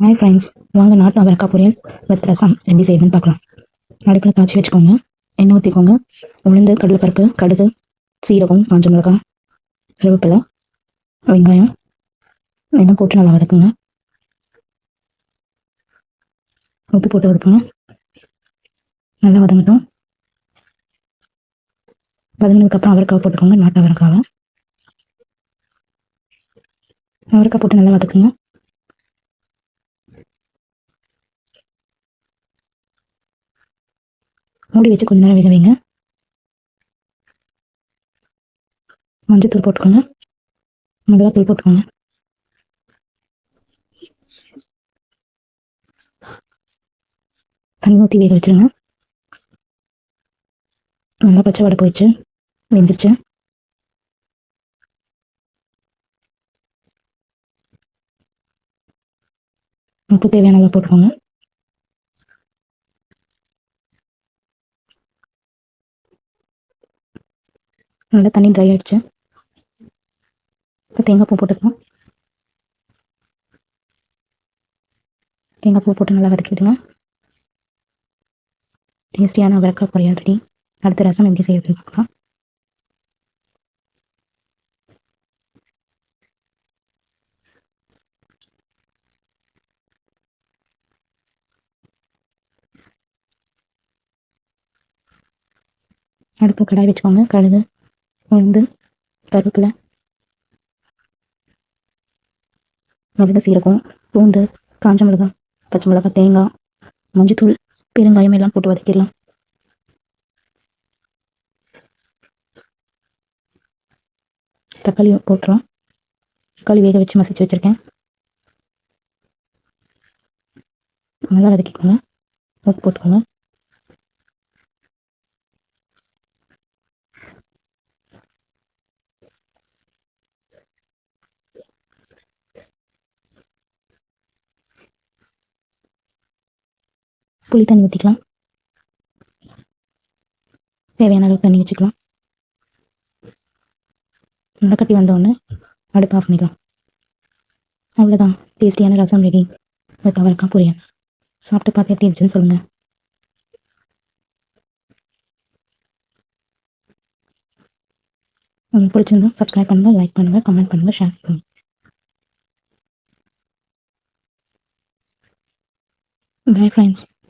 Hi friends வாங்க நாட்டு அவரக்காய் பொரியல் வித் ரசம். எப்படி செய்யுதுன்னு பார்க்கலாம். அடுப்பில் தாச்சி வச்சுக்கோங்க. எண்ணெய் ஊற்றிக்கோங்க உளுந்து கடலைப்பருப்பு கடுகு சீரகம் காஞ்ச மிளகாய் கருவேப்பிலை வெங்காயம். எண்ணெய் போட்டு நல்லா வதக்குங்க. உப்பு போட்டு வதக்குங்க. நல்லா வதங்கட்டும். வதங்கினதுக்கப்புறம் அவரைக்காய் போட்டுக்கோங்க நாட்டு அவரைக்காவை. அவரைக்காய் போட்டு நல்லா வதக்குங்க. மூடி வச்சு கொஞ்ச நேரம் வேக வைங்க. மஞ்சத்தூள் போட்டுக்கோங்க. மிளகாத்தூள் போட்டுக்கோங்க. தண்ணி ஊற்றி வேக வச்சுருங்க. நல்லா பச்சை வடை போயிடுச்சு. வெந்துருச்சு. உப்பு தேவையான அளவு போட்டுக்கோங்க. நல்லா தண்ணி ட்ரை ஆயிடுச்சு. இப்போ தேங்காய் பூ போட்டுக்கலாம். தேங்காய் பூ போட்டு நல்லா வதக்கிடுங்க டேஸ்டியான அவரக்காய் பொரியல் ரெடி அடுத்த ரசம் எப்படி செய்யறதுன்னு பார்க்கலாம். அடுப்பு கடாய் வச்சுக்கோங்க. கழுகு உளுந்து கருவேப்பிலை மிளகு சீரகம் பூண்டு காஞ்ச மிளகாய் பச்சை மிளகாய் தேங்காய் மஞ்சத்தூள் பெருங்காயம் எல்லாம் போட்டு வதக்கிடலாம். தக்காளி போட்டுறோம். தக்காளி வேக வச்சு மசிச்சு வச்சுருக்கேன். நல்லா வதக்கிக்கோங்க. உப்பு போட்டுக்கோங்க. புளி தண்ணி ஊற்றிக்கலாம் தேவையான அளவு தண்ணி வச்சுக்கலாம் முளைக்கட்டி வந்தோடனே அடுப்பு ஆஃப் பண்ணிக்கலாம். அவ்வளோதான் டேஸ்டியான ரசம் ரெடி வித் அவரைக்காய் பொரியல் சாப்பிட்டு பார்த்து எப்படி இருந்துச்சுன்னு சொல்லுங்கள் உங்களுக்கு பிடிச்சிருந்தா சப்ஸ்கிரைப் பண்ணுங்கள் லைக் பண்ணுங்கள் கமெண்ட் பண்ணுங்கள் ஷேர் பண்ணுங்கள் Bye friends.